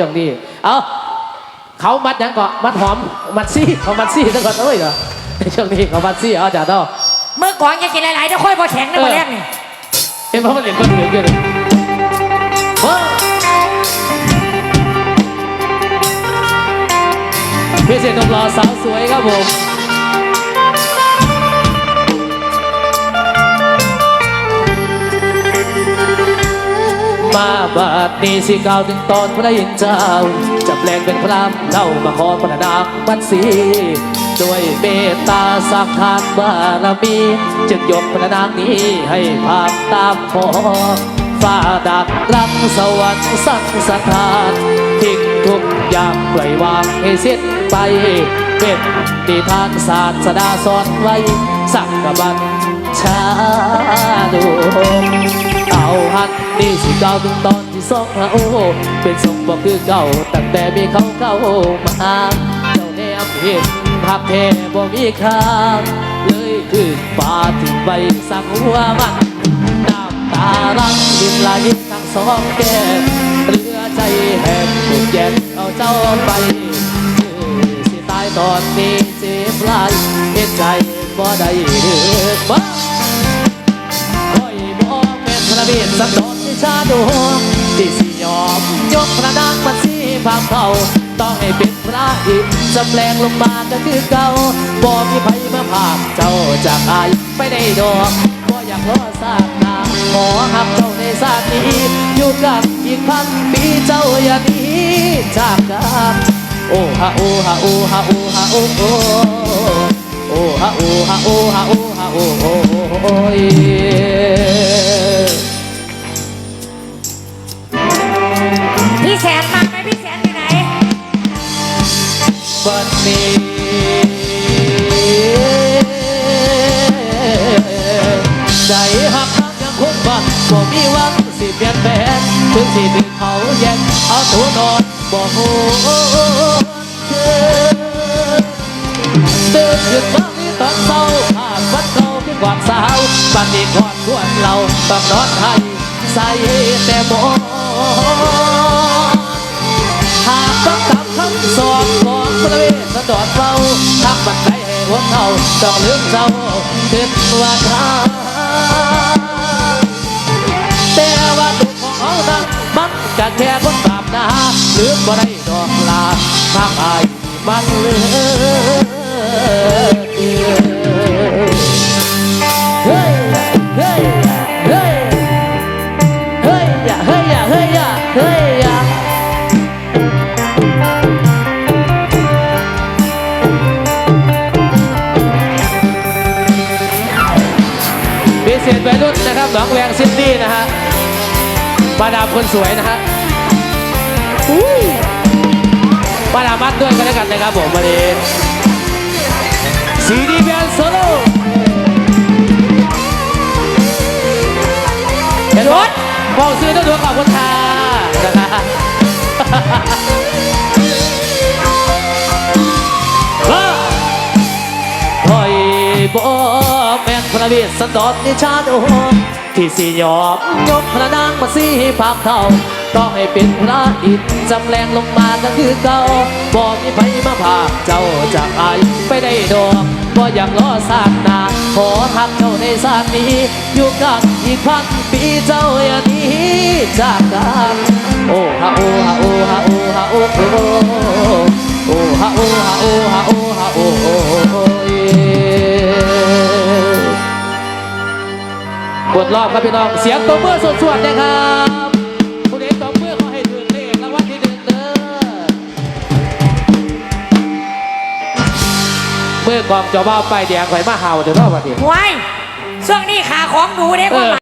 ช่วงนี้เอาเขามัดหยังก่อนมัดหอมมัดซี่เขามัดซี่ตั้งก่อนเอ้ยเหรอในช่วงนี้เขามัดซี่เอาจ่าเต้าเมื่อก่อนยังกินหลายๆเดี๋ยวค่อยพอแข็งนะเออมาแรกนี่เห็นเพราะมันเห็นคนอื่นกันเลยเฮ้ยพี่เสียงนมรอสาวสวยครับผม บาดนี้สิกล่าวถึงตอนพระยินเจ้า จะแปลงเป็นพรามเล่ามาขอพระนามมันสีด้วยเมตตาสักทานบารมีจึงยกพระนามนี้ให้ภาพตามขอฟ้าดักรังสวรรค์สังสถานทิ้งทุกอย่างปล่อยวางให้สิ้นไปเป็นนิทานศาสดาสอนไว้ สักกบัญชาดู เอาหันนี่สิเก่าถึงตอนที่สองหาโอ้เป็นทรงบอกคือเก่าตั้งแต่มีเขาเข้ามาเจ้าแนมเห็นหักแท้บ่มีค่าเลยคือป่าถึงไปสั่งหัวมันน้ำตาลังดินไหลทั้งสองแก้มเรือใจแหกถูกแยกเอาเจ้าไปสิตายตอนนี้เสียปลายเห็นใจบ่ได้เดือดบ้า สักดอนที่ชาดวงที่สิยอมยกพระนางมันสีภาพเขาต้องให้เป็นพระอินทร์จะแปลงลงมาก็คือเก่าบ่มีไผมาภาคเจ้าจากอายไปในดอกบ่อยากรอสร้างนาขอหักเจ้าในชานี้ อยู่กับอีกพันปีเจ้าอย่าหนีจากกันโอ้ฮะโอ้ฮะโอ้ฮะโอ้ฮะโอโอ้โอ้ฮะโอ้ฮะโอ้ฮะโอ้ฮะโอ้โอ้ แสนมาไหมพี่แสนอยู่ไหนวันนี้ใจหักหักยังคงบังบ่มีหวังสิเปลี่ยนแปลงถึงสิถึงเขาแยกเอาตัวนอนบ่โหตื่นขึ้นมามีตอนเศร้าภาพวันเก่าเป็นความสาวบันนี้กอนควรเราต้องนอนให้ใส่แต่บ่ห ตอนดเฝ้าทักบันไดให้หัวเขาต้องลืมเจ้าคิดว่าทางแต่ว่าดุของเขานั้นมันกะแค่คนบาปนะลืมบ่ได้ดอกลาทางอายมันเลือ รุ่นนะครับหนองแวงซิดนีย์นะฮะมาดามคนสวยนะฮะอุ้ยมาดามมัดด้วยกันแล้วกันนะครับผมวันนี้ซีดีแบนโซโล่เห็นรถเฝ้าซื้อต้องดูขอบคุณค่ะนะฮะเฮ้ยคอยบอกแม่นพระเวสสันดรนิชาโด ที่สิยอมยกพระนางมาสีภาคเขาต้องให้เป็นพระอินจำแรงลงมาก็คือเก่าบอกมีไผมาภาคเจ้าจากอายไปได้ดอกบ่อยากล้อสร้างนาขอทักเจ้าในชาตินี้ อยู่กับอีกพันปีเจ้าอย่านี้จากกันโอ้ฮะโอ้ฮะโอ้ฮะโอ้ฮะโอ้ กดรอบครับพี่น้อง เสียงตัวเมื่อสดๆนะครับผู้ใดตัวเมื่อขอให้ถึงเลขรางวัลที่หนึ่งเด้อเมื่อกองจอบ้าไปแดงไฟมาเห่าเดี๋ยวรอบวันนี้หวยช่วงนี้ขาของหนูเนี่ยความหมาย